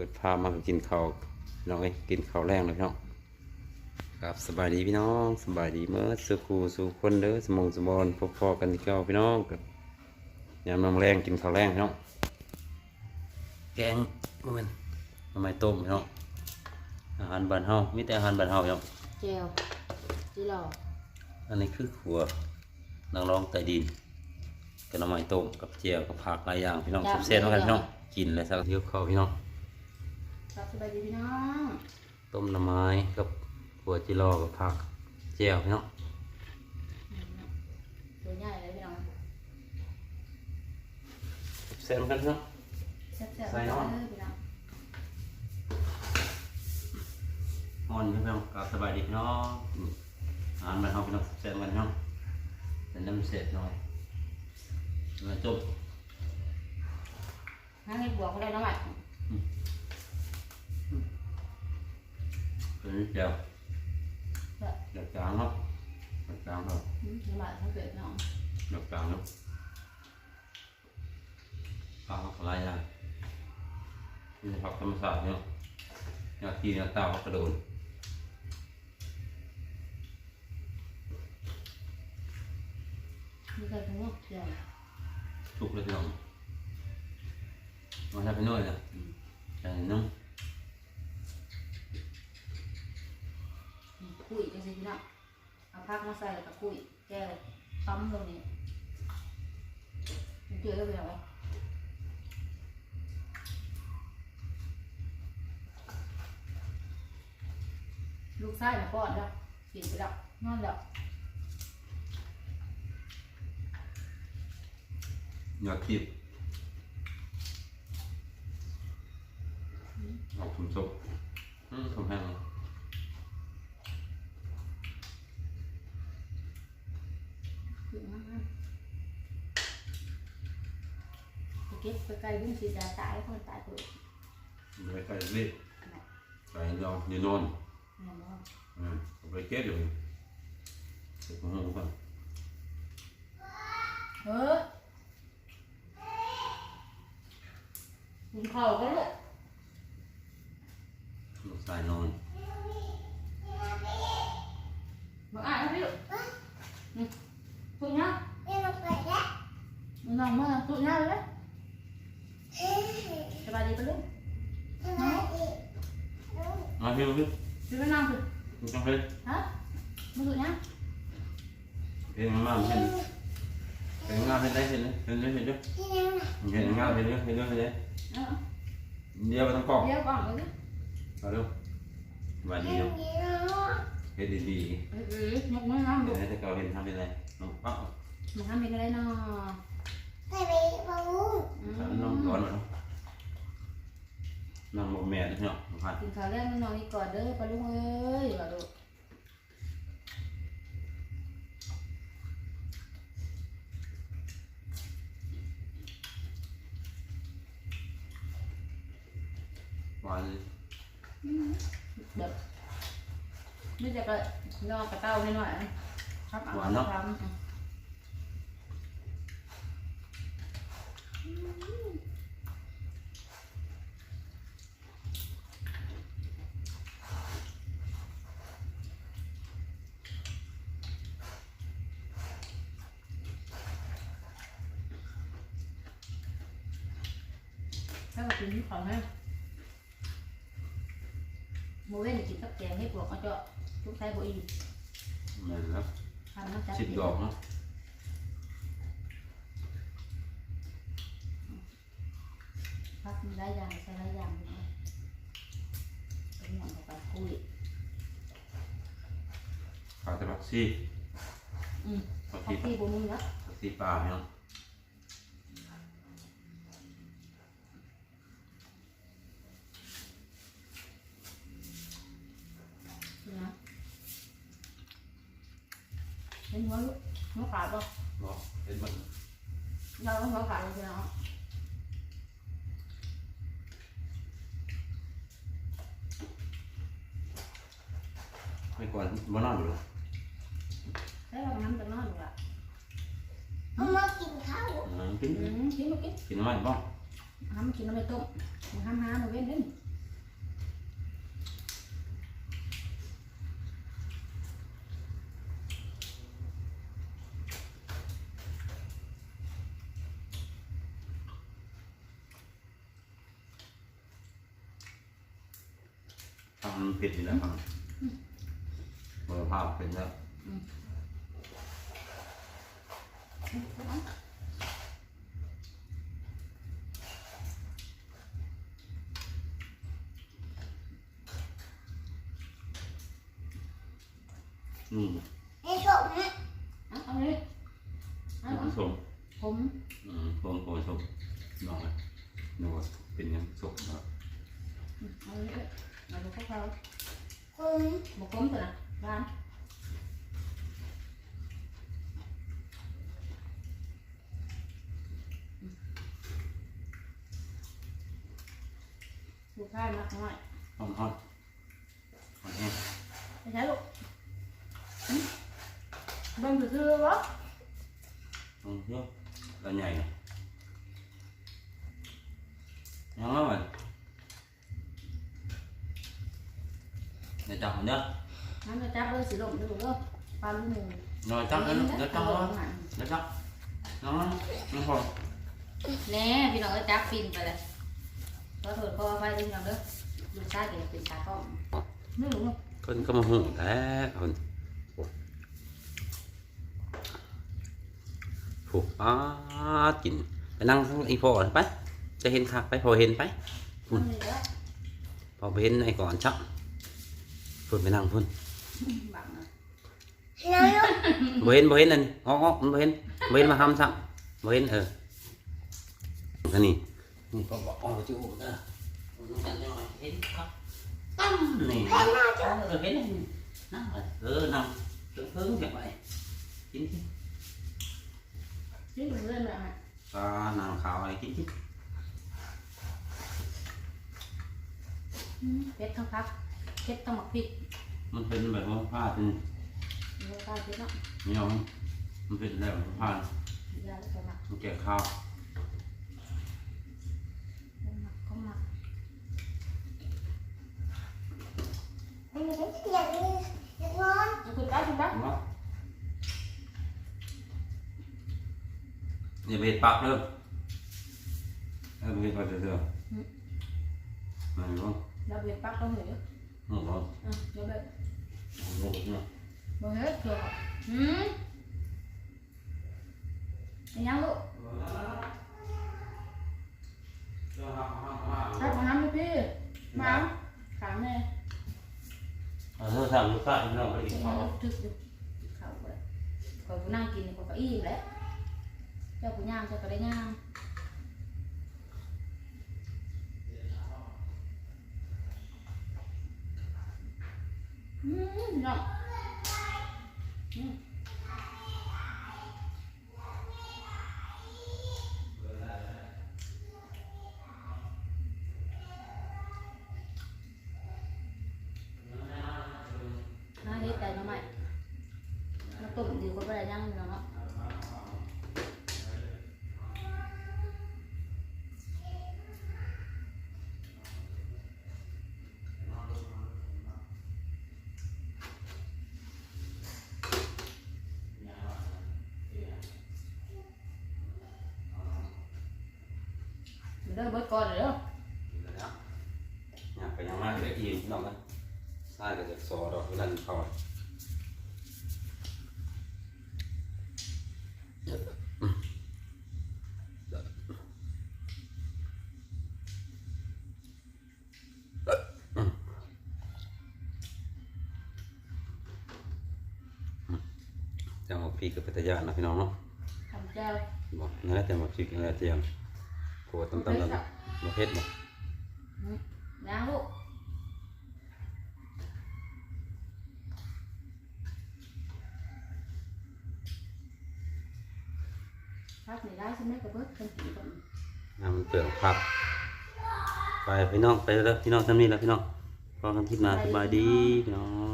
ปิดพามากินข้าวพี่น้องเอ้ยกินข้าวแรงเลยพี่น้องครับสบายดีพี่น้องสบายดีเมื่อสุขูสู่คนเด้อสมองสมบอนพอๆกันที่เก่าพี่น้องกับยามน้ำแรงกินข้าวแรงพี่น้องแกงมันทำไมต้มพี่น้องอาหารบ้านเฮามีแต่อาหารบ้านเฮาพี่น้องเจลจีหล่ออันนี้คือขัวนางรองใต้ดินกับน้ำมันต้มกับเจียวกับผักหลายอย่างพี่น้องเส้นๆเหมือนกันพี่น้องกินเลยสักเที่ยวเข้าวพี่น้อง ครับสบายดีพี่น้องต้มหน้ำไม้กับหัวจิรอกับผักเจียวพี่น้องตัวใหญ่เลยพี่น้องเส้นกันพี่น้องแซ่บๆใส่น้องเลยพี่น้องอ่อนพี่น้องกับสบายดีพี่น้องอืมอาหารบ้านเฮาพี่น้องเส้นกันพี่น้องเป็นน้ำเสร็จหน่อยมาจบนั่งให้บวกก็ได้น้องให ม่เป็นเจียวเดือดกลางเนาะเดือดกลางเนาะน้องใหม่ทั้งเกิดน้องเดือดกลางเนาะผักอะไรอะนี่ผักธรรมชาติเนาะอยากกินอยากตาผักกระโดนมีใครทั้งนอกเจียวสุกเลยพี่น้องมาทำไปหน่อยนะใส่น้ คุยจังสิพี่น้องเอาพักมาใส่แล้วก็คุยแก้วปั๊มลงนี่มันเจอแล้วพี่น้องลูกไส้มาป้อนแล้วกินไปแล้วนอนแล้วำอยากกินเอาถุงสุกอืมถุงแห้ง ถึงมากไป เก็บไปไกลบุ้งสีดาตายคนตายตัวไปไก่เล็กไก่ยองยืนนอนแม่นบ่อืมเอาไปเก็บอยู่เก็บของห้องก่อนเออกินข้าวกันลูกลูกชายนอนมาอ่านให้พี่ลูกอืมตุ้ยนะ น้องมาตุ้ยนะเลยสบายดีปะลูกน้องมาพี่มาพี่จะไปนั่งสิคุณจังเฮ้ยฮะมาตุ้ยนะเห็นงามเห็นเห็นงามเห็นได้เห็นเห็นได้เห็นด้วยเห็นงามเห็นด้วยเห็นด้วยเห็นด้วยเอาเดี๋ยวไปต้องกล้องเดี๋ยวก่อนเลยดิเอาเร็วสบายดีเนาะเห็นดีเออเออยกมือน้ำๆลูเดี๋ยวกให้ตะเกาเห็นทำเป็นไรน้องเป้ามาทำเป็นอะไรเนาะ อืทำน้องมร้อนหน่อยเนาะน้องโมแม่เนาะผ่านกินข้าวแรกนอนนี่ก่อนเด้อปลาลุงเอ้ยว่าดูหวานเลยแบบไม่จะก็นอนกระเต้าให้หน่อยนะครับเอาท ถ้าเรากินของนะโมเว้นกินกับแกงให้พวกเขาเจาะทุกไทยบ่อีเหมือนแล้วทำน้ำจัดสิบดอกเนาะพักมีหลายอย่างใส่หลายอย่างอยู่นะเป็นอย่างกับการคุยขาดแต่ผักซี่อืมผักพัซี่กที่บ่มีแล้วผักซี่ปลาเนาะนะ เห็นหัวลูกหัวขาดป่ะเนาะเห็นมันเราต้องหัวขาดเลยเนาะไม่ก่อนมานอนอยู่หรอใช้เราน้ำจะนอนอยู่ละอืมกินอืมกินมากินกินน้ำมันบ้างห้ามกินน้ำไม่ต้มห้ามห้ามมาเว้นเด้น ทำมันผิดอยู่แล้วครับเบอร์ภาพเป็นแล้วอืมอืมเอาเอาเลยเอาผเอาสมผมอืมผมผมสมลองเลยดูว่าเป็นยังสมครับเอาเลยเอาดูเขาเขาบอกผมตัวน่ะร้านลูกค้ามากน้อย หอมหอมหอมแห้งไม่ใช่ลูกหึเบิ่งซื่อๆวะหอมเยอะแล้วใหญ่นะยังไงวะ เดี๋ยวจับมันเด้อน้ำจะจับเลยสิลงดูลูกเด้อปลาลูกหมูหน่อยจับเลยเดี๋ยวจับเลยเดี๋ยวจับน้องน้องพอแน่พี่น้องก็จับฟินไปเลยขอโทษขออภัยด้วยพี่น้องเด้อลูกชายก็ยังเป็นตากล้องนี่ลูกคนก็มาหูแท้คนผูกอ้ากินไปนั่งทั้งอีพอไป จะเห็นคักไปพอเห็นไปมันนี่แล้วพอไปเห็นไอ้ก่อนชัก พุ่นไปนั่งพุ่นบังนะบ่เห็นบ่เห็นนั่นออกออกมันบ่เห็นบ่เห็นมาทำซักบ่เห็นเอออันนี้นี่พอบอกอ๋อจู่เด้อเห็นครับตั้มนี่เออเห็นนั่งเลยเออนั่งเพิ่งๆแบบไปกินกินนี่ลูกเล่นแบบไหนปลาหนังขาวอะไรกินกินเพชรทั้งพัก เพชรทั้งหมักพริกมันเป็นแบบว่าผ้าเป็นลูกชายเพชรเนาะเหนี่ยวมันเป็นแบบผ้ายาแล้วก็หมักมันแก่ข้าวหมักก็หมักเอาคุณป้าคุณป้าเห็นปะอย่าไปเห็ดปักเด้อเออไปเห็ดปักเด้อมันร้อนเราเบียดปักต้องเหนือ มันร้อนอะเดี๋ยวเบียดมันร้อนเนาะบ่เฮ็ดเถอะหืมอันยังลูกถ้าของน้ำพี่มาขางแน่เออทำลูกค้าพี่น้องไปอีกจะเขามาทึกอยู่เขาก็ได้ก็กูนั่งกินก็ก็อิ่มแล้วเจ้ากูย่างเจ้าก็ได้ย่าง เนาะมน่าเฮ็ดแต่ทำไมมาตุ่มดีกว่าไปได้ย่างเนาะ เด้อเบิดก่อนเลยเด้ออยากไปยังมากได้อีกน้องกันใช่ก็จะสอดอกนั่นเขาจะมาพี่กับปัตยานะพี่น้องเนาะทำแก้วบอกนั่นแหละแต่มาพี่กันแล้วเตรียม โคตรตั้มๆแล้วนะมาเพ็ดบ่ย่างลูกพักในร้านใช่ไหมกับเบิดคนกินกันน้ำมันเปลือกผัก ไปพี่น้องไปแล้วพี่น้องทำนี่แล้วพี่น้องพอกันคลิปหน้าสบายดีพี่น้อง